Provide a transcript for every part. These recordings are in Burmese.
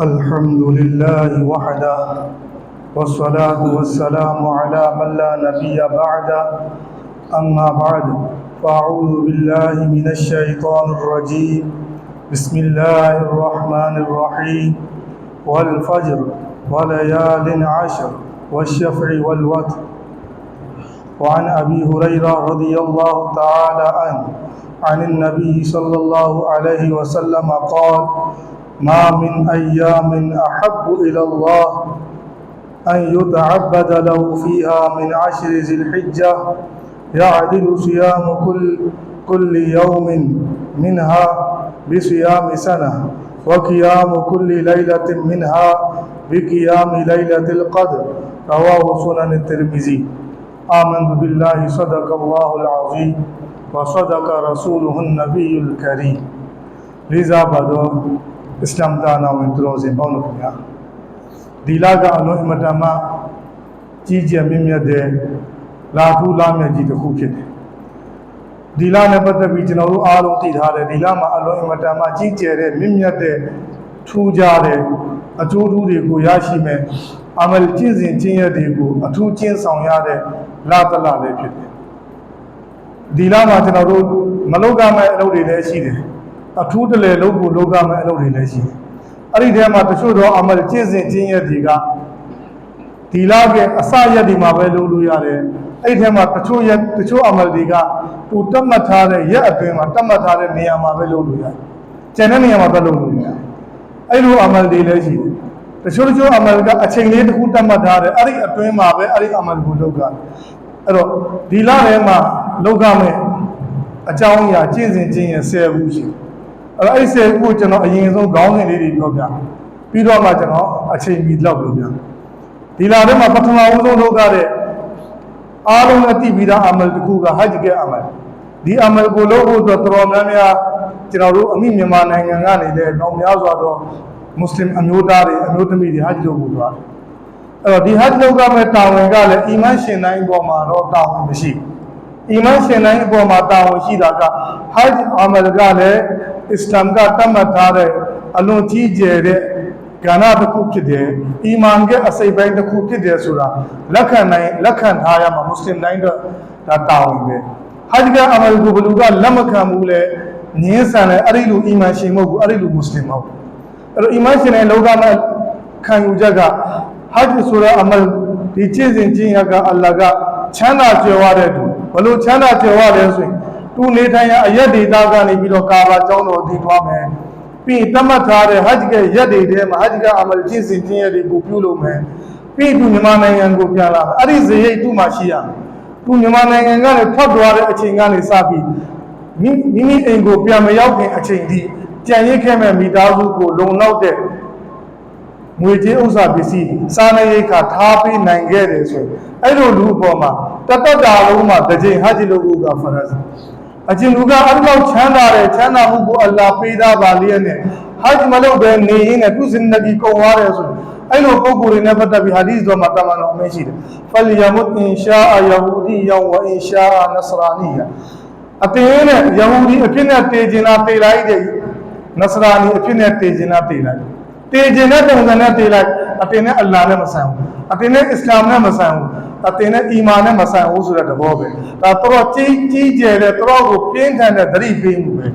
الحمد لله وحده والصلاة والسلام على من لا نبي بعده أما بعد فأعوذ بالله من الشيطان الرجيم. بسم الله الرحمن الرحيم. والفجر وليال عشر والشفع والوتر. وعن أبي هريرة رضي الله تعالى عنه عن النبي صلى الله عليه وسلم قال ما من أيام أحب إلى الله أن يتعبد له فيها من عشر ذي الحجة يعدل صيام كل كل يوم منها بصيام سنة وقيام كل ليلة منها بقيام ليلة القدر. رواه سنن الترمذي. آمنت بالله صدق الله العظيم وصدق رسوله النبي الكريم. لذا အစ္စလာမ်သာနာဝင်သူတော်စင်ပေါင်းတို့ခင်ဗျာဒီလကအလွန်အမတန်မှကြီးကျယ်မြင့်မြတ်တဲ့လာထူးလာမြတ်ကြီးတစ်ခုဖြစ်တယ်ဒီလနဲ့ပတ်သက်ပြီးကျွန်တော်တို့အားလုံးသိထားတယ်ဒီလမှာအလွန်အမတန်မှကြီးကျယ်တဲ့မြင့်မြတ်တဲ့ထူးခြားတဲ့အထူးထူးတွေကိုရရှိမယ်အမလ်ကျင့်စဉ်ကျင့်ရတွေကိုအထူးကျင့်ဆောင်ရတဲ့လာတလလည်းဖြစ်တယ်ဒီလမှာကျွန်တော်တို့မလုကမဲ့အလုပ်တွေလည်းရှိတယ် အထူးတလေလုပ်ဖို့လောကမဲ့အလုပ်တွေလည်းရှိတယ်။အဲ့ဒီထဲမှာတချို့တော့အမလ်ကျင့်စဉ်ကျင့်ရတွေကဒီလာကအစရက်ဒီမှာပဲလုပ်လို့ရတယ်အဲ့ဒီထဲမှာတချို့ရက်တချို့အမလ်တွေကသူတတ်မှတ်ထားတဲ့ရက်အတွင်းမှာတတ်မှတ်ထားတဲ့နေရာမှာပဲလုပ်လို့ရတယ်ကျန်တဲ့နေရာမှာပဲလုပ်လို့ရတယ်အဲ့လိုအမလ်တွေလည်းရှိတယ်တချို့တချို့အမလ်ကအချိန်လေးတစ်ခုတတ်မှတ်ထားတယ်အဲ့ဒီအတွင်းမှာပဲအဲ့ဒီအမလ်ကိုလုပ်တာအဲ့တော့ဒီလာထဲမှာလုပ်ရမယ်အကြောင်းအရာကျင့်စဉ်ကျင့်ရ10ခုရှိတယ် အဲ့တော့အဲ့ဒီ10ခုကိုကျွန်တော်အရင်ဆုံးခေါင်းစဉ်လေးတွေပြောပြပြီးတော့မှကျွန်တော်အချိန်မီလောက်ပြောပြဒီလာထဲမှာပထမဦးဆုံးလုပ်ရတဲ့အားလုံးအသိပြီးသားအမလ်တစ်ခုကဟဂျ်ကအမလ်ဒီအမလ်ကိုလုပ်ဖို့အတွက်တော်တော်များများကျွန်တော်တို့အမိမြန်မာနိုင်ငံကနေလည်းတော့များစွာသောမွတ်စလင်အမျိုးသားတွေအမျိုးသမီးတွေဟဂျ်လုပ်ဖို့သွားတယ်အဲ့တော့ဒီဟဂျ်လုပ်ရမယ့်တာဝန်ကလည်းအီမန်ရှင်တိုင်းအပေါ်မှာတော့တာဝန်မရှိဘူးအီမန်ရှင်တိုင်းအပေါ်မှာတာဝန်ရှိတာကဟဂျ်အမလ်ကလည်း အစ္စလာမ်ကတတ်မှတ်ထားတဲ့အလွန်ကြီးကျယ်တဲ့ကဏ္ဍတစ်ခုဖြစ်တယ်အီမန်ရဲ့အစိတ်ပိုင်းတစ်ခုဖြစ်တယ်ဆိုတာလက်ခံနိုင်လက်ခံထားရမှာမွတ်စလင်တိုင်းတော့ဒါတာဝန်ပဲဟဂျ်ကအမလ်ကိုဘယ်လူကလက်မခံဘူးလဲငင်းဆန်လဲအဲ့ဒီလူအီမန်ရှင်မဟုတ်ဘူးအဲ့ဒီလူမွတ်စလင်မဟုတ်ဘူးအဲ့တော့အီမန်ရှင်တဲ့လောကမှာခံယူချက်ကဟဂျ်ဆိုတဲ့အမလ်ဒီကျင့်စဉ်ကျင့်ရကအလ္လာဟ်ကချမ်းသာကြွယ်ဝတဲ့သူဘလို့ချမ်းသာကြွယ်ဝလဲဆိုရင် သူနေထိုင်ရအရက်ဒေတာကနေပြီးတော့ကာဘာကျောင်းတော်တည်ထွားမယ်ပြီးတတ်မှတ်ထားတဲ့ဟဂျ်ကရက်တွေထဲမှာဟဂျ်ကအမလ်ကျင့်စဉ်ကျင့်ရတွေကိုပြုလုပ်မယ်ပြီးသူမြန်မာနိုင်ငံကိုပြန်လာမယ်အဲ့ဒီဇေယိတ်သူ့မှာရှိရမယ်သူမြန်မာနိုင်ငံကနေထွက်သွားတဲ့အချိန်ကနေစပြီးမိမိမိအိမ်ကိုပြန်မရောက်ခင်အချိန်ထိကြံရစ်ခဲ့မဲ့မိသားစုကိုလုံလောက်တဲ့ငွေကြေးဥစ္စာပစ္စည်းစားနပ်ရိက္ခာထားပေးနိုင်ခဲ့တယ်ဆိုရင်အဲ့လိုလူအပေါ်မှာတပတ်တာလုံးမှာတစ်ချိန်ဟဂျ်လုပ်ဖို့ကဖရဇ် အကျဉ်လူကအဲ့လောက်ချမ်းသာတယ်ချမ်းသာမှုကိုအလ္လာဟ်ပေးသားပါလျက်နဲ့ဟဂျ်မလုပ်ဘဲနေရင်းနဲ့သူစင်နဒီကုန်သွားတယ်ဆိုရင်အဲ့လိုပုံကိုယ်တွေနဲ့ပတ်သက်ပြီးဟာဒီသ်တော်မှာတမန်တော်အမင်းရှိတယ်ဖလီယမုတ်အင်ရှာအယာဟူဒီယောဝအင်ရှာအနဆရာနီယာအတင်းနဲ့ယဟူဒီအဖြစ်နဲ့တေခြင်းလားတေလိုက်တဲ့နဆရာနီအဖြစ်နဲ့တေခြင်းလားတေလိုက်တေခြင်းတဲ့ပုံစံနဲ့တေလိုက် အတင်းနဲ့အလ္လာဟ်နဲ့မဆန်ဘူးအတင်းနဲ့အစ္စလာမ်နဲ့မဆန်ဘူးအတင်းနဲ့အီမာန်နဲ့မဆန်ဘူးဆိုတဲ့သဘောပဲဒါတော့ကြီးကြီးကျယ်တဲ့တော့ကိုပြင်းထန်တဲ့သတိပေးမှုပဲ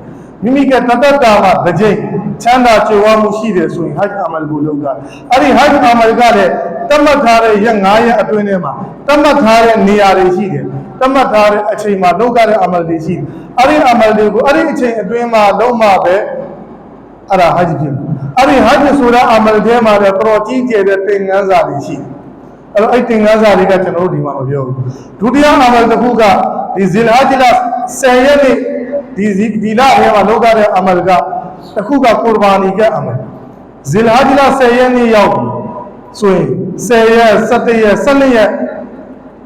မိမိကတတ္တတာမှာတစ်ကြိမ်ချမ်းသာကြွယ်ဝမှုရှိတယ်ဆိုရင်ဟဂျ်အမလ်ကိုလုပ်တာအဲ့ဒီဟဂျ်အမလ်ကလည်းတတ်မှတ်ထားတဲ့ရက်9ရက်အတွင်းထဲမှာတတ်မှတ်ထားတဲ့နေရာတွေရှိတယ်တတ်မှတ်ထားတဲ့အချိန်မှာလုပ်ရတဲ့အမလ်တွေရှိတယ်အဲ့ဒီအမလ်တွေကိုအဲ့ဒီအချိန်အတွင်းမှာလုပ်မှပဲအဲ့ဒါဟဂျ်ဖြစ်မယ် အဲ့ဒီဟဂျ်ဆိုတဲ့အမလ်ထဲမှာလည်းတော်ကြီးကျယ်တဲ့သင်ခန်းစာတွေရှိတယ်အဲ့တော့အဲ့တင်ကားစာတွေကကျွန်တော်တို့ဒီမှာမပြောဘူးဒုတိယအမလ်တစ်ခုကဒီဇီလ်ဟဂျ်လ10ရက်နေ့ဒီဒီလထဲမှာလုပ်ရတဲ့အမလ်ကတစ်ခုကကုရ်ဘာနီကအမလ်ဇီလ်ဟဂျ်လ10ရက်နေ့ရောက်ပြီဆိုရင်10ရက်17ရက်12ရက်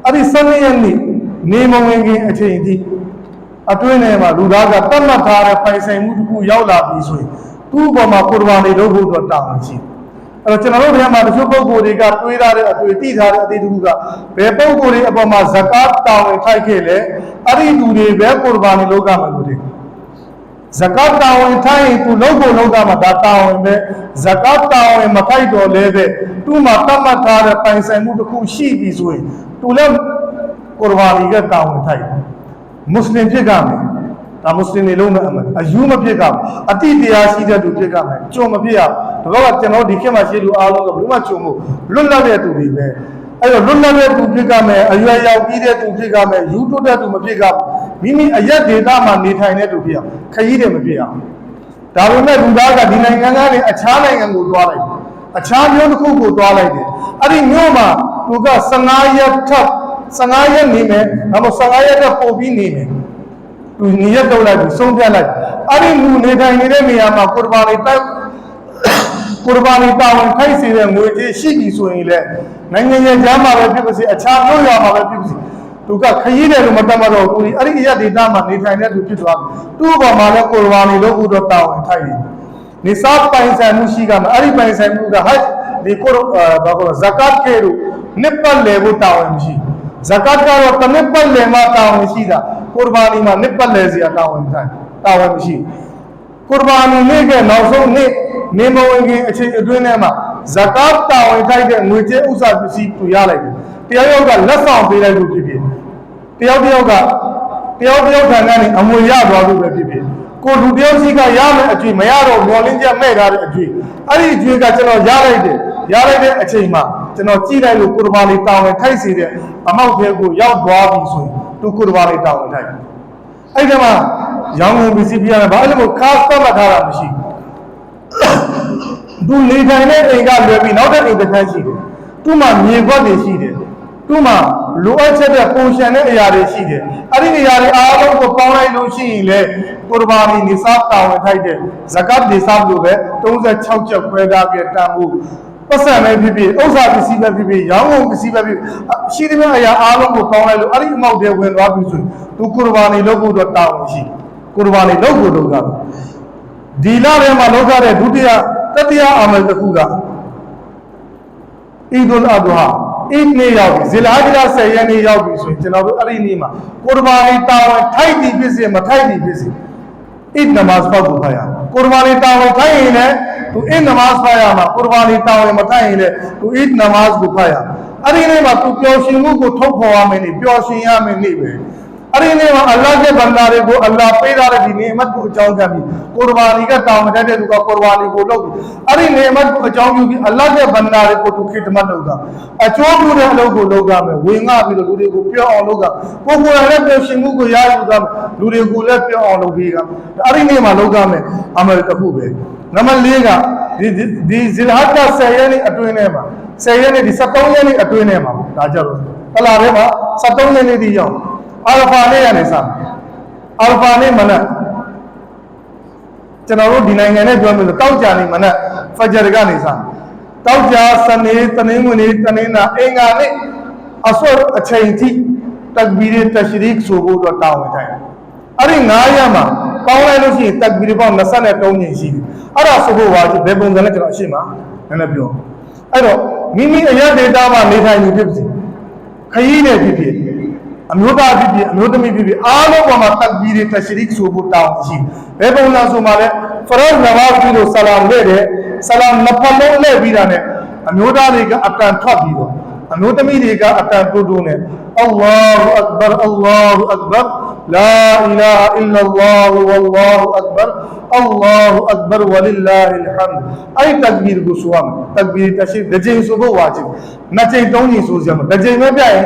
အဲ့ဒီ12ရက်နေ့နေမဝင်ခင်အချိန်ဒီအတွင်းထဲမှာလူသားကတတ်မှတ်ထားတဲ့ပိုင်ဆိုင်မှုတစ်ခုရောက်လာပြီဆိုရင် သူ့အပေါ်မှာကုရ်ဘာနီလုပ်ဖို့အတွက်တာဝန်ရှိတယ်အဲ့တော့ကျွန်တော်တို့ဘယ်မှာတချို့ပုံကိုယ်တွေကတွေးထားတဲ့အတွေ့သိထားတဲ့အသေးတခုကဘယ်ပုံကိုယ်တွေအပေါ်မှာဇကာတ်တောင်းဝင်ထိုက်ခဲ့လဲအဲ့ဒီလူတွေပဲကုရ်ဘာနီလုပ်ကမယ်လို့တွေဇဇကတ်တာဝန်ထိုင်းသူလုံးကိုလုံးတာမှာဒါတာဝန်ပဲဇကတ်တာဝန်မထိုက်တော့လဲပဲသူ့မှာတတ်မှတ်ထားတဲ့ပိုင်ဆိုင်မှုတစ်ခုရှိပြီဆိုရင်သူလည်းကုရ်ဘာနီကတာဝန်ထိုက်မွတ်စလင်ဖြစ်ကြမယ် ဒါမွတ်စလင်တွေလုံးနဲ့အမှန်အယူမဖြစ်ကြဘူးအတိတရားရှိတဲ့သူဖြစ်ကြမယ်ကြုံမဖြစ်ရဘူးဒါတော့ကျွန်တော်ဒီခေတ်မှာရှိလူအားလုံးကဘယ်သူမှကြုံဖို့လွတ်လပ်တဲ့သူတွေပဲအဲ့တော့လွတ်လပ်တဲ့သူဖြစ်ကြမယ်အရွယ်ရောက်ပြီးတဲ့သူဖြစ်ကြမယ်ယူတိုးတဲ့သူမဖြစ်ကြဘူးမိမိအရက်ဒေသမှာနေထိုင်တဲ့သူဖြစ်အောင်ခရီးတယ်မဖြစ်အောင်ဒါပေမဲ့လူသားကဒီနိုင်ငံကနေအခြားနိုင်ငံကိုသွားလိုက်တယ်အခြားမျိုးတစ်ခုကိုသွားလိုက်တယ်အဲ့ဒီမျိုးမှာသူက15ရက်ထပ်15ရက်နေမယ်ဒါမှမဟုတ်15ရက်ကပို့ပြီးနေမယ် သူနေရက်တော့လိုက်ပြီးဆုံးဖြတ်လိုက်အဲ့ဒီလူနေထိုင်နေတဲ့နေရာမှာကုရ်ဘာနီတိုက်ကုရ်ဘာနီတာဝန်ထိုက်စေတဲ့ငွေကြေးရှိပြီဆိုရင်လေနိုင်ငံရဲ့ကြားမှာပဲဖြစ်ပါစေအခြားမြို့ရွာမှာပဲဖြစ်ပါစေသူကခရီးတယ်လို့မတတ်မတော့ဘူးအဲ့ဒီအရက်ဒေသမှာနေထိုင်တဲ့သူဖြစ်သွားပြီသူ့ဘောမှာလည်းကုရ်ဘာနီလို့ဥတော့တာဝန်ထိုက်တယ်နေစားပိုင်ဆိုင်မှုရှိကမှာအဲ့ဒီပိုင်ဆိုင်မှုကဟတ်ဒီကုရ်ဘာကောဇကတ်ကေလို့နှစ်ပတ်လေဖို့တာဝန်မရှိဇကတ်ကတော့တစ်နှစ်ပတ်လေမှတာဝန်ရှိတာ ကုရ်ဘာနီမှာနှစ်ပတ်လေစီတာဝန်ထိုက်တာဝန်မရှိကုရ်ဘာနီနေ့ကနောက်ဆုံးနေ့နေမဝင်ခင်အချိန်အတွင်းထဲမှာဇကတ်တာဝန်ထိုက်တဲ့ငွေကြေးဥစ္စာပစ္စည်းသူရလိုက်တယ်တရားရောက်ကလက်ဆောင်ပေးလိုက်လို့ဖြစ်ဖြစ်တယောက်တယောက်ကတယောက်တယောက်ထံကနေအမွေရသွားလို့ပဲဖြစ်ဖြစ်ကိုလူတယောက်စီကရမယ်အကျွေးမရတော့မျောလင်းချက်မဲ့ထားတဲ့အကျွေးအဲ့ဒီအကျွေးကကျွန်တော်ရလိုက်တယ်ရလိုက်တဲ့အချိန်မှာကျွန်တော်ကြည့်လိုက်လို့ကုရ်ဘာနီတာဝန်ထိုက်စေတဲ့အမောက်ထဲကိုရောက်သွားပြီဆိုရင် သူကုရ်ဘာနီတာဝန်ထိုက်တယ်အဲ့ဒီမှာရောင်းကုန်ပစ္စည်းပြရတယ်ဘာလို့လဲခါသတ်မှတ်ထားတာမရှိဘူးသူနေထိုင်တဲ့အိမ်ကလွယ်ပြီးနောက်တဲ့အိမ်တစ်ခန်းရှိတယ်သူ့မှာမြေခွက်တွေရှိတယ်သူ့မှာလိုအပ်ချက်တဲ့ပုံရှန်တဲ့အရာတွေရှိတယ်အဲ့ဒီအရာတွေအားလုံးကိုပေါင်းလိုက်လို့ရှိရင်လေကုရ်ဘာနီနိဆပ်တာဝန်ထိုက်တဲ့ဇကတ်နိဆပ်လို့ပဲ36ချက်ခွဲထားပြတန်ဖို့ ပတ်စံပဲဖြစ်ဖြစ်ဥစ္စာပစ္စည်းပဲဖြစ်ဖြစ်ရောင်းကုန်ပစ္စည်းပဲဖြစ်ဖြစ်ရှိသမျှအရာအားလုံးကိုပေါင်းလိုက်လို့အဲ့ဒီအမောက်တွေဝင်သွားပြီဆိုရင်သူကုရ်ဘာနီလုပ်ဖို့တော့တာဝန်ရှိကုရ်ဘာနီလုပ်ဖို့လုပ်တာဒီလထဲမှာလုပ်ထားတဲ့ဒုတိယတတိယအမလ်တစ်ခုကအီဒ်အလ်အဒဟာအီဒ်နေ့ရောက်ပြီဇီလဟဂျ်10ရက်နေ့ရောက်ပြီဆိုရင်ကျွန်တော်တို့အဲ့ဒီနေ့မှာကုရ်ဘာနီတာဝန်ထိုက်သည်ဖြစ်စေမထိုက်သည်ဖြစ်စေအီဒ်နမတ်ပေါက်ကိုဖတ်ရကုရ်ဘာနီတာဝန်ထိုက်ရင်လည်းသူအီဒ်နမတ်ဖတ်ရမှာကုရ်ဘာနီတာဝန်မထိုက်ရင်လည်း သူအီဒ်နမတ်ကိုဖတ်ရအဲ့ဒီနေ့မှာသူပျော်ရွှင်မှုကိုထုတ်ဖော်ရမယ်နေ့ပျော်ရွှင်ရမယ်နေ့ပဲအဲ့ဒီနေ့မှာအလ္လာဟ်ရဲ့ဘန္တာတွေကိုအလ္လာဟ်ပေးထားတဲ့ဒီနေမတ်ကိုအကြောင်းခံပြီးကုရ်ဘာနီကတောင်းမတတ်တဲ့သူကကုရ်ဘာနီကိုလုပ်ပြီးအဲ့ဒီနေမတ်ကိုအကြောင်းပြုပြီးအလ္လာဟ်ရဲ့ဘ န္တာတွေကိုသူခိတမတ်လုပ်တာအကျိုးပြုတဲ့အလုပ်ကိုလုပ်ရမယ်ဝင်ငှပြီးတော့လူတွေကိုပြောအောင်လုပ်တာကိုယ်ကိုယ်တိုင်လည်းပြောရှင်မှုကိုရယူတာလူတွေကိုလည်းပြောအောင်လုပ်ပြီးကအဲ့ဒီနေ့မှာလုပ်ရမယ်အမရတစ်ခုပဲနံပါတ်၄ကဒီဒီဇီလဟတ်က10ရက်နေ့အတွင်းထဲမှာ10ရက်နေ့ဒီ73ရက်နေ့အတွင်းထဲမှာဒါကြတော့တလာထဲမှာ73ရက်နေ့ဒီရောက်အာလဖာနေ့ကနေစအာလဖာနေ့မနက်ကျွန်တော်တို့ဒီနိုင်ငံနဲ့ပြောမယ်ဆိုတောက်ကြနေမနက်ဖဂျရကနေစတောက်ကြစနေတနင်္ဂနွေနေ့တနင်္လာအင်္ဂါနေ့အစောအချိန်ထိတက်ဘီရတရှရီကဆိုဖို့တော့တောင်းဝင်ထိုင်တယ်အဲ့ဒီ9ရက်မှာ ပေါင်းလိုက်လို့ရှိရင်တက်ဘီရပေါင်း23ညင်ရှိတယ်အဲ့ဒါဆိုဖို့ပါဘယ်ပုံစံလဲကျွန်တော်အရှင်းပါနည်းနည်းပြောအဲ့တော့မိမိအရက်ဒေတာမှာနေထိုင်နေဖြစ်စီခရီးနဲ့ဖြစ်ဖြစ်အမျိုးသားဖြစ်ဖြစ်အမျိုးသမီးဖြစ်ဖြစ်အားလုံးပေါ်မှာတက်ဘီရတရှရီကဆိုဖို့တောင်းရှိဘယ်ပုံစံဆိုမှလဲဖရောနမတ်ပြီးလို့ဆလာမ်လက်တယ်ဆလာမ်နှစ်ဖက်လုံးလက်ပြီးတာနဲ့အမျိုးသားတွေကအတန်ထွက်ပြီးတော့အမျိုးသမီးတွေကအတန်တူတူနဲ့အလ္လာဟူအက်ဘာအလ္လာဟူအက်ဘာ လာအီလာဟ်အီလာလ္လာဟူဝလ္လာဟူအက်ဘာအလ္လာဟူအက်ဘာဝလိလာဟီလ်ဟမ်အဲ့တကဘီရကိုဆိုရမယ်တကဘီရတရှိတစ်ချိန်ဆိုဖို့ဝါချင်နှစ်ချိန်သုံးချိန်ဆိုစရာမတစ်ချိန်ပဲပြရင်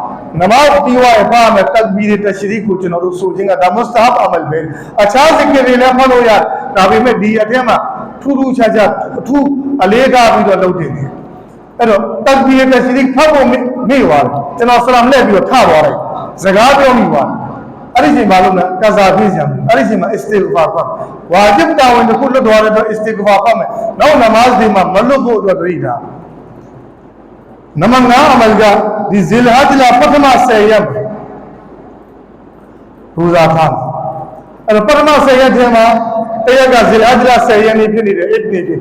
တွေလည်းအများကြီးရှိတာပေါ့ဖတ်လို့ရဒါပေမဲ့ဒီနာတွေထဲမှာတော့တွားရင်လာရင်ထိုင်ရင်ထိုင်ရင်နဲ့တက်ဘီရတရှရီကိုများများဖတ်တယ်ဟာဂျီဆမ်တွေကလည်းဟတ်ကအမလ်တွေကိုလုပ်ရင်သူတို့ရောက်သွားတဲ့နေရာတွေနေရာတွေမှာတလ်ဘီယာကိုဆိုတယ်လဘိုက်အလ္လာဟူမလဘိုက်လဘိုက်ကလာရှရီကလကလဘိုက်အင်နလ်ဟမ်ဒဝန်နိအမတလကဝလ်မုလ်ကလာရှရီကလကဒီတက်ဘီကိုဘယ်မှာဖတ်တယ်ကျွန်တော်တို့ကလည်းမူရှာဘတ်ပဲကျွန်တော်တို့ကကိုယ့်ရဲ့ကိုယ်ဒေတာမှာနေနေရင်တွားရင်လာရင်ထိုင်ရင်တိုင်းဈေးပါပဲဖြစ်ရောက်တဲ့နေရာမှာနမတ်တီဝါရပါမယ်တက်ဘီရတရှရီကိုကျွန်တော်တို့ဆိုခြင်းကဒါမုစတာဟ်အမလ်ပဲအခြားဇီကရီလည်းဖတ်လို့ရဒါပေမဲ့ဒီအထက်မှာထူးထူးခြားခြားအထူးအလေးထားပြီးတော့လုပ်တင်တယ်အဲ့တော့တက်ဘီရတဲ့စီဒီဖောက်ဖို့မေ့သွားတယ်ကျွန်တော်ဆလာမလက်ပြီးတော့ထသွားတယ်စကားပြောမိသွားတယ်အဲ့ဒီချိန်မှာလို့ကဇာပြည့်စံအဲ့ဒီချိန်မှာအစ္စတီဂ်ဖာဖတ်ဝါဂျစ်တာဝန်တစ်ခုလွတ်သွားတဲ့အတွက်အစ္စတီဂ်ဖာဖတ်မယ်နောက်နမတ်ဒီမှာမလွတ်ဖို့အတွက်တရိတာ နမငါအမလ်ကဒီဇီလ်ဟတ်လာပထမ10ရက်ရူဇာထားမယ်အဲ့တော့ပထမ10ရက်ထဲမှာတရက်ကဇီလ်ဟတ်လာ10ရက်နေဖြစ်နေတယ်အစ်နေဖြစ်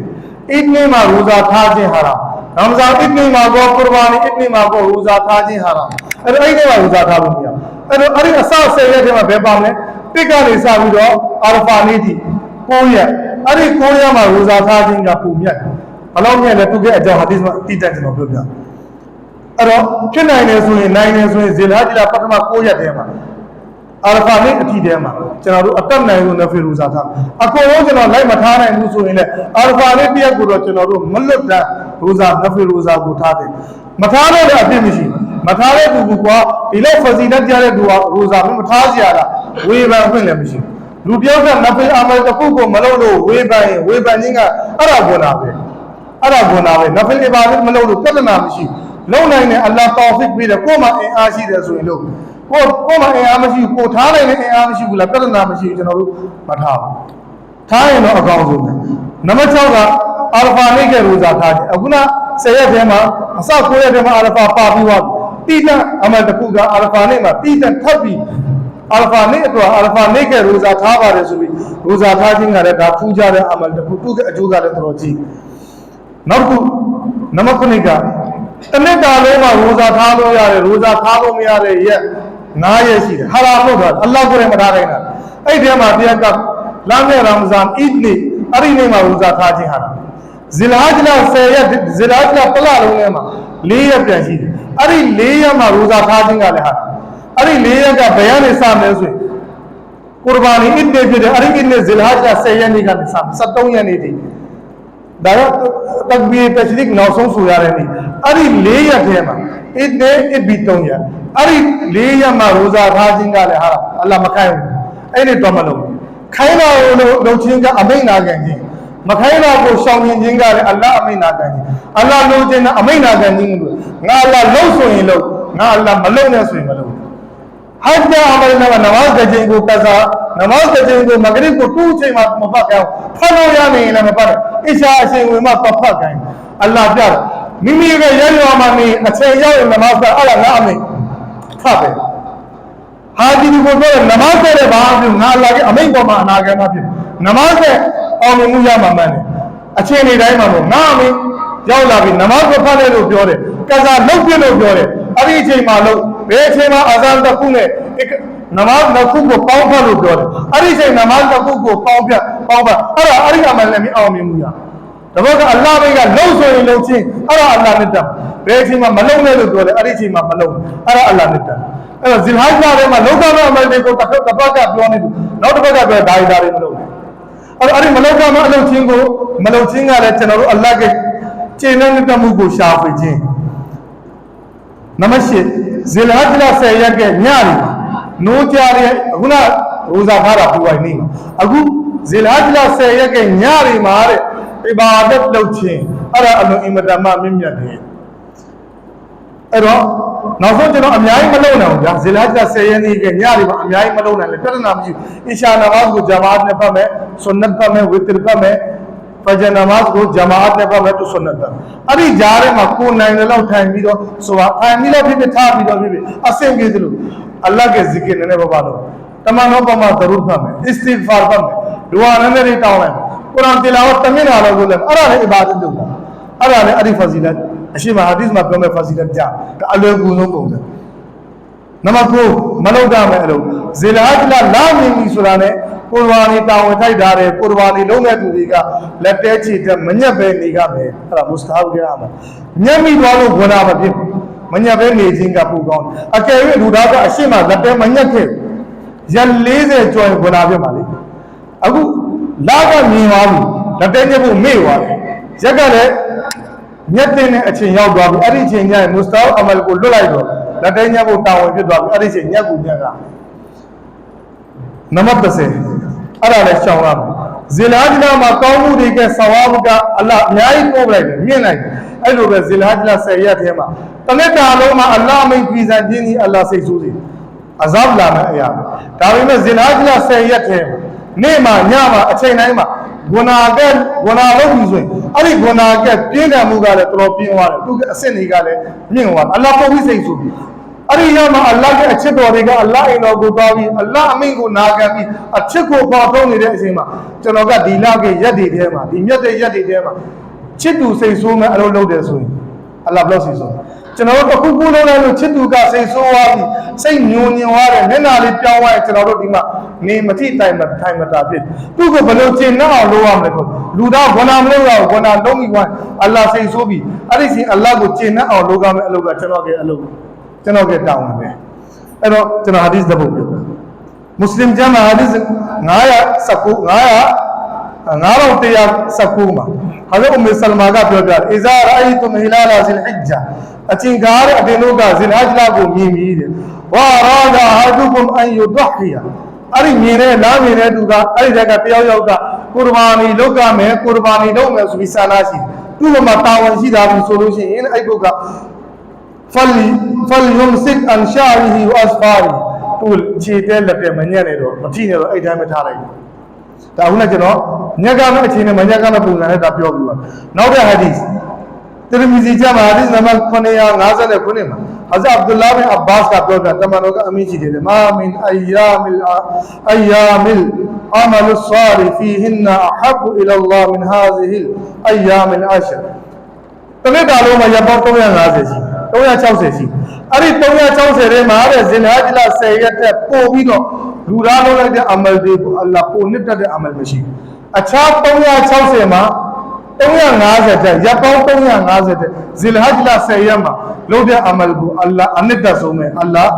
အစ်နေမှာရူဇာထားခြင်းဟာလားရမဇန်အစ်နေမှာကောကုရ်ဘာနီအစ်နေမှာကောရူဇာထားခြင်းဟာလားအဲ့တော့အဲ့ဒီမှာရူဇာထားလို့မရဘူးအဲ့တော့အဲ့ဒီအစ10ရက်ထဲမှာဘယ်ပါမလဲတစ်ကနေစပြီးတော့အာရဖာနေ့ထိ9ရက်အဲ့ဒီ9ရက်မှာရူဇာထားခြင်းကပုံမြတ်တယ်ဘယ်လောက်မြတ်လဲသူကအကြောင်းဟာဒီမှာတိတက်ကျွန်တော်ပြောပြ အဲ့တော့ဖြစ်နိုင်တယ်ဆိုရင်နိုင်တယ်ဆိုရင်ဇေလဟဂျ်လာပထမ9ရက်ထဲမှာအာရဖာနေ့အထိထဲမှာကျွန်တော်တို့အတက်နိုင်လို့နဖီရူဇာထားအကုန်လုံးကျွန်တော်လိုက်မထားနိုင်ဘူးဆိုရင်လည်းအာရဖာနေ့တရက်ကိုတော့ကျွန်တော်တို့မလွတ်တတ်ရူဇာနဖီရူဇာကိုထားတယ်မထားတော့လည်းအပြစ်မရှိဘူးမထားတဲ့သူကဒီလောက်ဖစီလက်ကြတဲ့သူကရူဇာမထားစရာလားဝေဖန်ခွင့်လည်းမရှိဘူးလူပြောက်ကနဖီအမလ်တစ်ခုကိုမလုပ်လို့ဝေဖန်ရင်ဝေဖန်ခြင်းကအဲ့ဒါကွန်တာပဲအဲ့ဒါကွန်တာပဲနဖီအဘာဒ်မလုပ်လို့ပြဿနာမရှိဘူး လုံနိုင်တယ်အလ္လာဟ်တောဖစ်ပေးတယ်ကိုယ်မှအင်အားရှိတယ်ဆိုရင်လို့ကိုကိုမှအင်အားမရှိဘူးကိုထားနိုင်တဲ့အင်အားမရှိဘူးလားပြဿနာမရှိဘူးကျွန်တော်တို့မထားဘူးထားရင်တော့အကောင်းဆုံးပဲနံပါတ်6ကအာလဖာနိကေရူဇာထားတယ်အခုန10ရက်ထဲမှာအစ9ရက်ထဲမှာအာလဖာပါပြီးသွားပြီတိတအမတ်တခုကအာလဖာနိမှာတိတထပ်ပြီးအာလဖာနိအတွက်အာလဖာနိကေရူဇာထားပါတယ်ဆိုပြီးရူဇာထားခြင်းကလည်းဒါထူးခြားတဲ့အမတ်တခုသူ့ကအကျိုးကလည်းတော်တော်ကြီးနောက်တစ်ခုနံပါတ်9က တနစ်တာလုံးမှာရိုဇာထားလို့ရတယ်ရိုဇာထားလို့မရတဲ့ရက်9ရက်ရှိတယ်ဟာလာလို့တော့အလ္လာဟ်ကိုယ်မထားနိုင်တာအဲ့ဒီထဲမှာတရားကလမ်းနဲ့ရမဇန်အစ်နေ့အဲ့ဒီနေ့မှာရိုဇာထားခြင်းဟာဇီလာဂျလာ10ရက်ဇီလာဂျလာပလလုံးထဲမှာ4ရက်ပြန်ရှိတယ် အဲ့ဒီ4ရက်မှာရိုဇာထားခြင်းကလည်းဟာအဲ့ဒီ4ရက်ကဘယ်ကနေစမလဲဆိုရင်ကုရ်ဘာနီအစ်နေ့ဖြစ်တယ်အဲ့ဒီအစ်နေ့ဇီလာဂျလာ10ရက်နေ့ကနေစ73ရက်နေ့တည်းဒါကတကဘီတရှရစ်နောက်ဆုံးဆိုရတဲ့နေ့အဲ့ဒီ၄ရက်ထဲမှာအစ်နဲ့အစ်ဘီ၃ရက်အဲ့ဒီ၄ရက်မှာရိုဇာထားခြင်းကလည်းဟာအလ္လာဟ်မခိုင်းဘူးအဲ့ဒီတော့မလုပ်ဘူးခိုင်းတာကိုလုပ်ခြင်းကအမိန့်နာခံခြင်းမခိုင်းတာကိုရှောင်မြင်ခြင်းကလည်းအလ္လာဟ်အမိန့်နာခံခြင်းအလ္လာဟ်လုပ်ခြင်းနဲ့အမိန့်နာခံခြင်းလို့ငါအလ္လာဟ်လုပ်ဆိုရင်လုပ်ငါအလ္လာဟ်မလုပ်နဲ့ဆိုရင်မလုပ်ဟတ်တာအမလ်နာနမတ်ကြခြင်းကိုကစားနမတ်ကြခြင်းကိုမဂရစ်ကိုတူးချိန်မှာမပတ်ကြအောင်ဖတ်လို့ရနေရင်လည်းမပတ်နဲ့အရှာအရှင်ဝင်မှပတ်ဖတ်ကြတယ်အလ္လာဟ်ပြတယ် မိမိရဲ့ရရွာမှာနေအချိန်ရောက်ရင်နမတ်ကအဲ့ဒါငါအမိန့်ဖတ်ပဲဟာဒီကိုပြောတယ်နမတ်တဲ့ဘာဖြစ်ငါအလ္လာဟ်ရဲ့အမိန့်ပေါ်မှာအနာဂတ်မှာဖြစ်နမတ်တဲ့အောင်မြင်မှုရမှာမှန်တယ်အချိန်တွေတိုင်းမှာမို့ငါအမိန့်ရောက်လာပြီနမတ်ကိုဖတ်တယ်လို့ပြောတယ်ကစားလုပ်ပြလို့ပြောတယ်အဲ့ဒီအချိန်မှာလို့ဘယ်အချိန်မှာအာဇန်တစ်ခုနဲ့နမတ်တစ်ခုကိုပေါင်းဖတ်လို့ပြောတယ်အဲ့ဒီအချိန်နမတ်တစ်ခုကိုပေါင်းပြပေါင်းဖတ်အဲ့ဒါအဲ့ဒီအမှန်လည်းမအောင်မြင်မှုရ တဘောကအလ္လာဟ်ဘိကလှုပ်ဆိုရင်လှုပ်ချင်းအဲ့ဒါအလ္လာဟ်နဲ့တက်ဘယ်အချိန်မှာမလုံနဲ့လို့ပြောတယ်အဲ့ဒီအချိန်မှာမလုံအဲ့ဒါအလ္လာဟ်နဲ့တက်အဲ့တော့ဇီလဟဂျ်ထဲမှာလောကမှာအမှန်တွေကိုတစ်ခါတစ်ပတ်ကပြောနေတယ်နောက်တစ်ပတ်ကပြောဒါရီဒါရီမလုပ်ဘူးအဲ့တော့အဲ့ဒီမလုံကမှာအလုပ်ချင်းကိုမလုံချင်းကလည်းကျွန်တော်တို့အလ္လာဟ်ကကျင့်တဲ့တမှုကိုရှာဖွေခြင်းနံပါတ်၈ဇီလဟဂျ်လ10ရက်ကညနေမှာနိုးကြတဲ့အခုနရိုဇာထားတာပူပိုင်နေမှာအခုဇီလဟဂျ်လ10ရက်ကညနေမှာတဲ့ အီဘာဒတ်လုပ်ခြင်းအဲ့ဒါအလွန်အင်မတန်မှမြင့်မြတ်တယ်အဲ့တော့နောက်ဆုံးကျွန်တော်အများကြီးမလုပ်နိုင်ဘူးဗျာဇီလာဂျ်10ရက်နေ့ကညနေမှာအများကြီးမလုပ်နိုင်လေပြဿနာမရှိဘူးအီရှာနမတ်ကိုဂျမာတ်နဲ့ဖတ်မယ်ဆွန်နတ်ဖတ်မယ်ဝီတရဖတ်မယ်ဖဂျ်နမတ်ကိုဂျမာတ်နဲ့ဖတ်မယ်သူဆွန်နတ်ဖတ်အဲ့ဒီဂျားထဲမှာကိုယ်နိုင်တဲ့လောက်ထိုင်ပြီးတော့ဆိုတာထိုင်ပြီးတော့ဖြစ်ဖြစ်ထားပြီးတော့ဖြစ်ဖြစ်အဆင်ပြေသလိုအလ္လာဟ်ရဲ့ဇီကရ်နည်းနည်းပါးပါလို့တမန်တော်ပမာဒရုဖတ်မယ်အစ္စတိဂ်ဖာဖတ်မယ်ဒူအာနည်းနည်းလေးတောင်းလိုက်မယ် ကုရ်အာန်တီလာဝတ်တမင်လာလို့လည်းအဲ့ဒါလည်းအီဘာဒတ်လုပ်တာအဲ့ဒါလည်းအဲ့ဒီဖဇီလတ်အရှိမဟာဒီစ်မှာပြောမဲ့ဖဇီလတ်ကြဒါအလွယ်ကူဆုံးပုံစံနံပါတ်9မလောက်ကြမယ်အလုပ်ဇေလာဟ်လာလာမင်းကြီးဆိုတာနဲ့ကိုရဝါနီတာဝန်ထိုက်တာတယ်ကိုရဝါနီလုံးတဲ့သူတွေကလက်တဲချီတဲ့မညက်ပဲနေကြမယ်အဲ့ဒါမုစတာဟ်ကြရမှာညက်မိသွားလို့ဝင်တာမဖြစ်ဘူးမညက်ပဲနေခြင်းကပူကောင်းတယ်အကယ်၍လူသားကအရှိမလက်တဲမညက်ခဲ့ရက်40ကျော်ဝင်တာဖြစ်ပါလေအခု လာကမြင်သွားပြီလက်တဲညက်ဖို့မေ့သွားတယ်ရက်ကလည်းညက်တင်တဲ့အချိန်ရောက်သွားပြီအဲ့ဒီအချိန်ကျရင်မုစတာအမလ်ကိုလွတ်လိုက်တော့လက်တဲညက်ဖို့တာဝန်ဖြစ်သွားပြီအဲ့ဒီအချိန်ညက်ကူညက်ကနံပါတ်30အဲ့ဒါလည်းရှောင်ရမယ်ဇီလဟဂျ်လာမှာကောင်းမှုတွေကဆဝါဘကအလ္လာဟ်အများကြီးပို့ပလိုက်တယ်မြင့်လိုက်တယ်အဲ့လိုပဲဇီလဟဂျ်လာ10ရက်ထဲမှာတစ်နှစ်တာလုံးမှာအလ္လာဟ်အမိန့်ပြည်စံခြင်းဒီအလ္လာဟ်စိတ်ဆိုးစေအဇပ်လာမယ့်အရာပဲဒါပေမဲ့ဇီလဟဂျ်လာ10ရက်ထဲမှာ နေ့မှာညမှာအချိန်တိုင်းမှာဂုနာကဲဂုနာလုပ်ပြီဆိုရင်အဲ့ဒီဂုနာကဲပြင်းတယ်မှုကလည်းတော်တော်ပြင်းသွားတယ်သူကအဆင့်တွေကလည်းမြင့်သွားတယ်အလ္လာဟ်ပုံပြီးစိတ်ဆိုးပြီအဲ့ဒီရမှာအလ္လာဟ်ရဲ့အချစ်တော်တွေကအလ္လာဟ်အိမ်တော်ကိုသွားပြီးအလ္လာဟ်အမိန့်ကိုနာခံပြီးအချစ်ကိုပေါ်ထုတ်နေတဲ့အချိန်မှာကျွန်တော်ကဒီလကရက်တွေထဲမှာဒီမြတ်တဲ့ရက်တွေထဲမှာချစ်သူစိတ်ဆိုးမဲ့အလုပ်လုပ်တယ်ဆိုရင်အလ္လာဟ်ဘလို့စိတ်ဆိုး ကျွန်တော်တို့တစ်ခုခုလုံးလိုက်လို့ချစ်သူကစိတ်ဆိုးသွားပြီးစိတ်ညှိုညင်သွားတယ်မျက်နှာလေးပြောင်းသွားရင်ကျွန်တော်တို့ဒီမှာနေမထိတိုင်မထိုင်မတာဖြစ်သူ့ကိုဘယ်လိုကျင့်နှောက်အောင်လုပ်ရမလဲကိုလူသားဘဝနာမလုပ်ရဘူးဘဝနာလုံးပြီးသွားအလ္လာဟ်စိတ်ဆိုးပြီးအဲ့ဒီစဉ်အလ္လာဟ်ကိုကျင့်နှောက်အောင်လုပ်ရမယ်အလုပ်ကကျွန်တော်ကအလုပ်ကျွန်တော်ကတောင်းတယ်အဲ့တော့ကျွန်တော်ဟာဒီသဘောပြောတာမွတ်စလင်ကျမ်းမှာဟာဒီ919 900 9119မှာဟာဇတ်အုမ်ဆလမာကပြောပြတယ်အီဇာရာအီတုမ်ဟီလာလာဇီလ်ဟိဂျာ အချင်းကားတဲ့အတင်တို့ကဇင်ဟာဂျလာကိုမြင်ပြီးတယ်ဝါရာဒဟာဒုကွမ်အန်ယူဒဟီယာအဲ့ဒီမြင်တဲ့လားမြင်တဲ့သူကအဲ့ဒီတက်ကတယောက်ယောက်ကကူရဘာနီလုပ်ကမယ်ကူရဘာနီလုပ်မယ်ဆိုပြီးဆန္ဒရှိသူ့မှာတာဝန်ရှိတာဆိုလို့ရှိရင်အဲ့ဒီကဖလီဖလီယုံစစ်အန်ရှာရီဟီဝါစဖာရီသူ့ခြေတဲလက်ပြမညက်နေတော့မထိနေတော့အဲ့တိုင်းမထားလိုက်ဘူးဒါခုနကကျွန်တော်ညက်ကမအခြေနဲ့မညက်ကမပုံစံနဲ့ဒါပြောပြီးပါနောက်တဲ့ဟာဒီစ် တရမီဇီကျမ်းမှာဟာဒီနံပါတ်959မှာဟဇ်အဗ်ဒူလာဘင်အ bbas ကပြောတာတမန်တော်ကအမင်းကြီးတယ်မာမင်အယာမီလအယာမီလအမလ်ဆာရီဖီဟင်နာအဟဘ်အီလာလာမင်ဟာဇီဟီအယာမင်အရှရတနေ့တာလုံးမှာရပ်ပေါင်း350ရှိ360ရှိအဲ့ဒီ360ထဲမှာတဲ့ဇင်ဟာဂျလာ10ရက်တက်ပို့ပြီးတော့လူသားလုံးလိုက်တဲ့အမလ်တွေကိုအလ္လာဟ်ပို့နှစ်တက်တဲ့အမလ်မရှိဘူးအခြား360မှာ 350တက်ရပ်ပေါင်း350တက်ဇင်ဟာဂျလာ10ရက်မှာလုပ်တဲ့အမလ်ကိုအလ္လာဟ်အနှစ်တက်ဆုံးပဲအလ္လာဟ်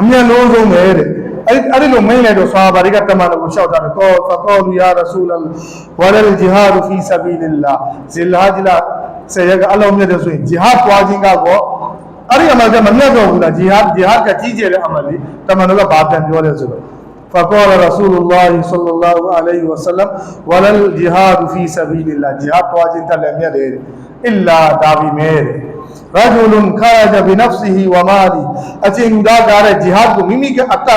အမြတ်လုံးဆုံးပဲတဲ့အဲ့အဲ့ဒီလိုမင်းလိုက်တော့ဆာဟာဘာတွေကတမန်တော်ကိုလျှောက်တာတယ်ကောဖကောလူယာရဆူလဝါလလ်ဂျီဟာဒ်ဖီဆဘီလလာဇင်ဟာဂျလာဆယ်ရက်ကအလောင်းမြတ်တယ်ဆိုရင်ဂျီဟာဒ်ပွားခြင်းကတော့အဲ့ဒီအမှန်ကမမြတ်တော့ဘူးလားဂျီဟာဒ်ဂျီဟာဒ်ကကြီးကျယ်တဲ့အမှန်လေးတမန်တော်ကဘာပြန်ပြောလဲဆိုတော့ فقال رسول الله صلى الله عليه وسلم ولا الجهاد في سبيل الله جهاد ပွားခြင်းတက်လည်းမြတ်တယ် إلا ဒါပေမဲ့ رجل خرج بنفسه وماله အချင်းလူသားကားတဲ့ဂျီဟာဒ်ကိုမိမိကအတ္တ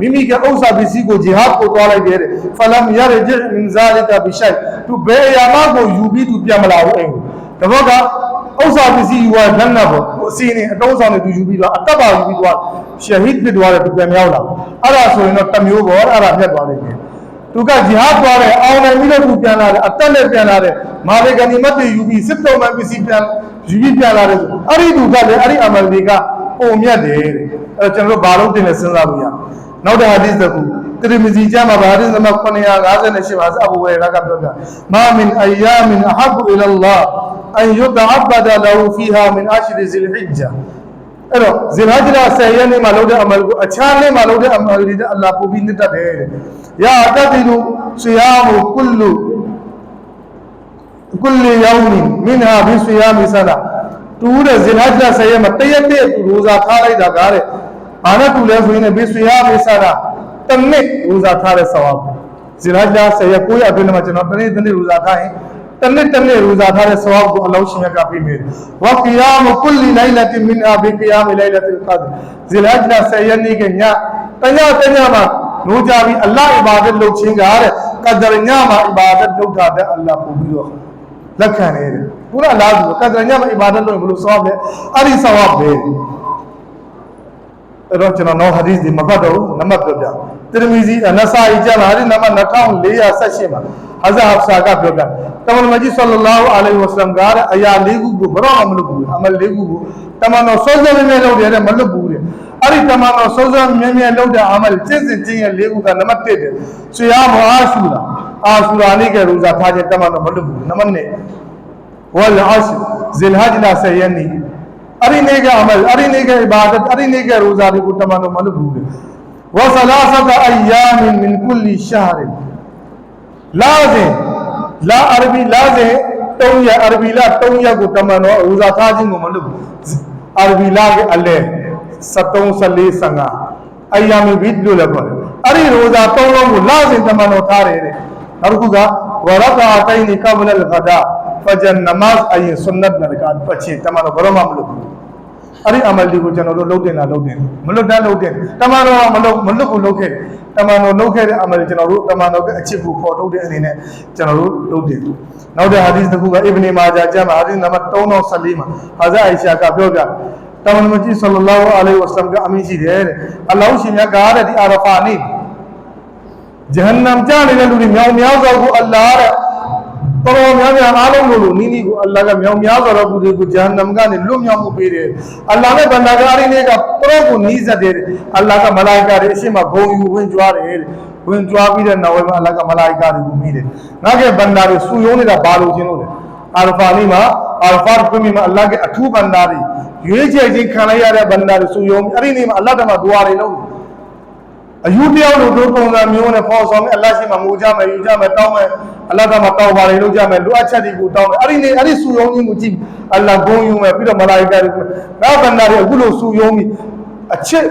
မိမိကဥစ္စာပစ္စည်းကိုဂျီဟာဒ်ကိုတွားလိုက်တယ်ဖလမ်ရရဂျမင်ဇာလီကဘိရှိုက်သူဘယ်အရာမှကိုယူပြီးသူပြန်မလာဘူးအိမ်ကိုတဘောက ဥစ္စာပစ္စည်းယူရလက်နက်ပေါ့အစီအင်းအတုံးဆောင်တွေသူယူပြီးတော့အတ္တပါယူပြီးတော့ရှဟီဒ်ဖြစ်သွားတယ်သူပြန်မြောက်လာအဲ့ဒါဆိုရင်တော့တစ်မျိုးပေါ့အဲ့ဒါဖြတ်သွားလိမ့်မယ်သူကဂျီဟာဒ်သွားတယ်အောင်နိုင်ပြီးတော့သူပြန်လာတယ်အသက်နဲ့ပြန်လာတယ်မာလေဂနီမတ်တွေယူပြီးစစ်တော်မှန်ပစ္စည်းပြန်ယူပြီးပြန်လာတယ်ဆိုအဲ့ဒီသူကလည်းအဲ့ဒီအမလ်တွေကပုံမြတ်တယ်တဲ့အဲ့ကျွန်တော်တို့ဘာလို့တင်လဲစဉ်းစားလို့ရနောက်တဲ့ဟာဒီစ်တစ်ခုတရမဇီကျမ်းမှာဘာဒီနံပါတ်958ပါအဘူဝေရာကပြောပြမာမင်အယာမင်အဟဘ်အီလာလာ အန်ယုတအဘဒလဟူဖီဟာမင်အရှရီဇီလ်ဟိဂျာအဲ့တော့ဇီလဟဂျ်လာ10ရက်နေ့မှာလုပ်တဲ့အမလ်ကိုအခြားနေ့မှာလုပ်တဲ့အမလ်တွေအလ္လာဟ်ပုံပြီးနှစ်တ်တယ်တဲ့ယာတတိလူဆီယာမူကုလူကုလယောမီမင်ဟာဘီဆီယာမီဆလာတူတဲ့ဇီလဟဂျ်လာ10ရက်မှာတရက်တည်းရိုဇာထားလိုက်တာကားတဲ့ဘာနဲ့တူလဲဆိုရင်ဘီဆီယာမီဆလာတနစ်ရိုဇာထားတဲ့ဆဝါဇီလဟဂျ်လာ10ရက်9ရက်အတွင်းမှာကျွန်တော်တနေ့တနေ့ရိုဇာထားရင် တနေ့တနေ့ရူဇာထားတဲ့ဆဝါကိုအလောင်းရှင်ကပေးမယ်။ဝကီယာမကုလီလိုင်လတ်မင်အာဘီကီယာမလိုင်လတ်ကဒ်ဇီလဟဂျ်လာ10ရက်နေ့ကညတညတညမှာလို့ကြပြီးအလ္လာဟ်အီဘာဒတ်လုပ်ခြင်းကတဲ့ကဒရညမှာအီဘာဒတ်လုပ်တာတဲ့အလ္လာဟ်ပို့ပြီးတော့လက်ခံနေတယ်။ဘုရားလာသူကဒရညမှာအီဘာဒတ်လုပ်ရင်ဘယ်လိုဆဝါပဲအဲ့ဒီဆဝါပဲအဲ့တော့ကျွန်တော်နောက်ဟာဒီသ်ဒီမဖတ်တော့ဘူးနံပါတ်ပြောပြ။တရမီဇီနဆာအီကျမ်းဟာဒီနံပါတ်2418မှာ ဟဇာဟဖ်ဆာကပြောပြတမန်မကြီးဆလ္လာလာဟူအလိုင်ဝဆလမ်ကအရာ၄ခုကိုဘရောမလုပ်ဘူးအမ၄ခုကိုတမန်တော်စောစောမြဲမြဲလုပ်တယ်မလုပ်ဘူးတဲ့အဲ့ဒီတမန်တော်စောစောမြဲမြဲလုပ်တဲ့အမလကျင့်စဉ် လာအာရှူလာနေ့ကရူဇာထားခြင်းတမန်တော်မလုပ်ဘူးနံပါတ်2ဝလ်အာရှဇီလ်ဟဂျ်လာဆယ်ရက်နေ့အဲ့ဒီနေ့ကအမလအဲ့ဒီနေ့ကအီဘာဒတ်အဲ့ဒီနေ့ကရူဇာတွေကိုတမန်တော်မလုပ်ဘူးတဲ့ဝဆလာဆတ်အယ္ယာမင်မင်ကုလီရှာဟ်လာဇင်လာအရဘီလာဇင်3ရက်အရဘီလာ3ရက်ကိုတမန်တော်ရူဇာထားခြင်းကိုမလုပ်ဘူးအရဘီလာကအလဲ73 14 15အယ္ယာမီဘီလို့လည်းပြောတယ်အဲ့ဒီရူဇာ3လုံးကိုလာဇင်တမန်တော်ထားတယ်တဲ့နောက်တစ်ခုကဝရကာအတိုင်းနီကဘလလ်ဂဒါဖဂျန်နမတ်အရင်ဆွန်နတ်နရကာတ်ပတ်ချင်တမန်တော်ဘယ်တော့မှမလုပ်ဘူး အဲ့ဒီအမလ်ဒီကိုကျွန်တော်တို့လုပ်တင်တာလုပ်တင်မလွတ်တမ်းလုပ်တင်တမန်တော်ကမလုပ်မလွတ်ဘူးလုပ်ခဲ့တယ်တမန်တော်လုပ်ခဲ့တဲ့အမလ်ကျွန်တော်တို့တမန်တော်ကအချစ်ကိုပေါ်ထုတ်တဲ့အနေနဲ့ကျွန်တော်တို့လုပ်တင်နောက်တဲ့ဟာဒီသတစ်ခုကအစ်ဘနီမာဂျာကျမ်းမှာဟာဒီနံပါတ်3014မှာဟာဇာအိုင်ရှာကပြောပြတမန်တော်ကြီးဆလ္လာလာဟူအလိုင်ဝါဆလမ်ကအမင်းရှိတယ်တဲ့အလ္လာဟ်ရှင်မြတ်ကတဲ့ဒီအာရဖာနေ့ဂျဟန္နမ်ကျနေတဲ့လူတွေမြောင်များစွာကိုအလ္လာဟ်တဲ့ တော်တော်များများအားလုံးလို့လို့နီးနီးကိုအလ္လာဟ်ကမြောင်များစွာသောသူတွေကိုဂျဟန္နမ်ကနေလွတ်မြောက်မှုပေးတယ်အလ္လာဟ်နဲ့ဗန္ဒာကာရီတွေကတော်တော်ကိုနီးစပ်တယ်အလ္လာဟ်ကမလာအီကာတွေအရှိမဂုံယူဝင်ကြွားတယ်တဲ့ဝင်ကြွားပြီးတဲ့နောက်ပိုင်းမှာအလ္လာဟ်ကမလာအီကာတွေကိုမိတယ်ငါကဗန္ဒာတွေစူယုံနေတာဘာလို့ခြင်းလို့လဲအာရဖာနေ့မှာအာရဖာပြမိမှာအလ္လာဟ်ကအထူးဗန္ဒာတွေရွေးချယ်ခြင်းခံလိုက်ရတဲ့ဗန္ဒာတွေစူယုံအဲ့ဒီနေ့မှာအလ္လာဟ်တမန်ဒွါတွေလုပ်တယ်အယူတယောက်လိုတို့ပုံစံမျိုးနဲ့ပေါ်ဆောင်မယ်အလ္လာဟ်ရှိမှငိုကြမယ်ယူကြမယ်တောင်းမယ် အလ္လာဟ်ကမှတောင်းပါလေလုပ်ကြမယ်လိုအပ်ချက်တွေကိုတောင်းမယ်အဲ့ဒီနေ့အဲ့ဒီစူယုံခြင်းကိုကြည့်အလ္လာဟ်ဂုဏ်ယူမယ်ပြီးတော့မလာအီကာတွေနောက်ဗန္ဒာတွေအခုလိုစူယုံပြီးအချစ်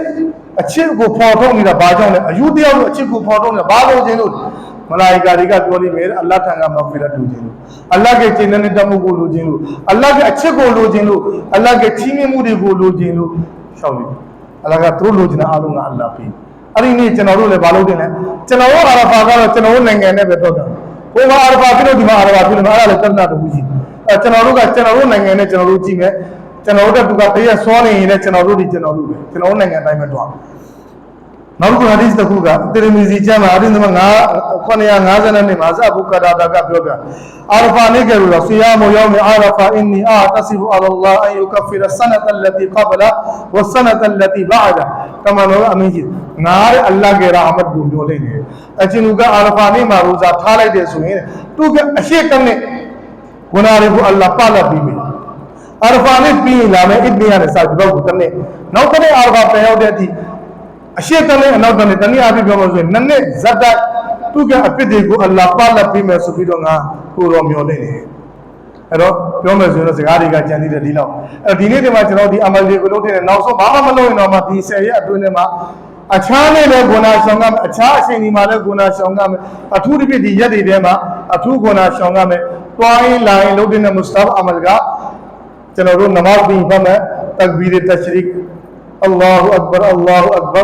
အချစ်ကိုပေါ်ထုတ်နေတာဘာကြောင့်လဲအယူတယောက်လိုအချစ်ကိုပေါ်ထုတ်နေတာဘာလို့ခြင်းလို့မလာအီကာတွေကပြောလိမ့်မယ်အလ္လာဟ်ထံကမဖီရတ်လိုခြင်းလို့အလ္လာဟ်ရဲ့ကျင့်တဲ့တတ်မှုကိုလိုခြင်းလို့အလ္လာဟ်ရဲ့အချစ်ကိုလိုခြင်းလို့အလ္လာဟ်ရဲ့ချီးမြှင့်မှုတွေကိုလိုခြင်းလို့ရှောက်လို့အလ္လာဟ်ကသူတို့လိုချင်တဲ့အားလုံးကအလ္လာဟ်ပေးအဲ့ဒီနေ့ကျွန်တော်တို့လည်းမလုပ်တင်လဲကျွန်တော်တို့အာရဖာကတော့ကျွန်တော်တို့နိုင်ငံနဲ့ပဲတော့တာ ဟိုမှာအာရဖာပြုလို့ဒီမှာအာရဖာပြုလို့အဲ့ဒါလည်းတဏ္ဍာတခုရှိအဲကျွန်တော်တို့ကကျွန်တော်တို့နိုင်ငံနဲ့ကျွန်တော်တို့ကြည့်မယ်ကျွန်တော်တို့ကသူကတရက်စောနေရင်လည်းကျွန်တော်တို့ဒီကျွန်တော်တို့ပဲကျွန်တော်တို့နိုင်ငံတိုင်းပဲတော့ နောက်တစ်ခုဟာဒီတစ်ခုကတီရမီဇီကျမ်းမှာအရင်က9 950နဲ့မှာဇအဘူကာဒါတာကပြောပြအာရဖာနေကြလို့ဆီယာမယောမအာရဖာအင်နီအာတဆီဘူအလလာအန်ယူကဖီရဆနတ်အလတီကဘလာဝဆနတ်အလတီဘာဒါကမနောအမင်းကြီးငါတဲ့အလ္လာဟ်ရဲ့ရာဟမတ်ကိုပြောလိုက်တယ်အချင်းလူကအာရဖာနေမှာရိုဇာထားလိုက်တယ်ဆိုရင်သူကအရှိကနဲ့ဂုဏတွေကိုအလ္လာဟ်ပါလတ်ပြီးပြီအာရဖာနေပြီးလာမယ်အစ်နီယာနဲ့စာကြတော့ကိုတနေ့နောက်တစ်နေ့အာရဖာပြန်ရောက်တဲ့အထိ အရှိတလုံးအနောက်တလုံးတနည်းအားဖြင့်ပြောမှဆိုရင်နှစ်နှစ်ဇက်တိုက်သူကအပြစ်တွေကိုအလ္လာဟ်ပါလက်ပြီးမယ်ဆိုပြီးတော့ငါကိုတော်မျောနေတယ်အဲ့တော့ပြောမယ်ဆိုရင်တော့စကားတွေကကြံသေးတယ်ဒီလောက်အဲ့ဒီနေ့ဒီမှာကျွန်တော်ဒီအမလ်တွေကိုလုပ်တဲ့နောက်ဆုံးဘာမှမလုပ်ရင်တော့မှဒီဆယ်ရက်အတွင်းထဲမှာအခြားနဲ့လည်းဂုဏဆောင်ကမယ်အခြားအချိန်ဒီမှာလည်းဂုဏဆောင်ကမယ်အထူးသဖြင့်ဒီရက်တွေထဲမှာအထူးဂုဏဆောင်ကမယ်တွားရင်လာရင်လုပ်တဲ့မုစတာဖ်အမလ်ကကျွန်တော်တို့နမတ်ပြီးဖတ်မယ်တက်ဘီရ်တက်ရှရီကအလ္လာဟူအက်ဘာအလ္လာဟူအက်ဘာ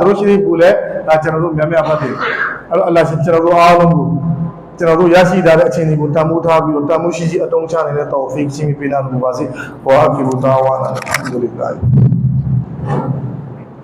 ဒရုရှိရီကိုလည်းဒါကျွန်တော်တို့များများဖတ်တယ်အဲ့တော့အလ္လာဟ်ရှင်ကျွန်တော်တို့အားလုံးကိုကျွန်တော်တို့ရရှိထားတဲ့အချိန်တွေကိုတန်ဖိုးထားပြီးတော့တန်ဖိုးရှိရှိအတုံးချနေတဲ့တောဖီကချင်းပေးနာလို့ပါစေဘောအကီဘူတာဝါနာအလ်ဟမ်ဒူလ illah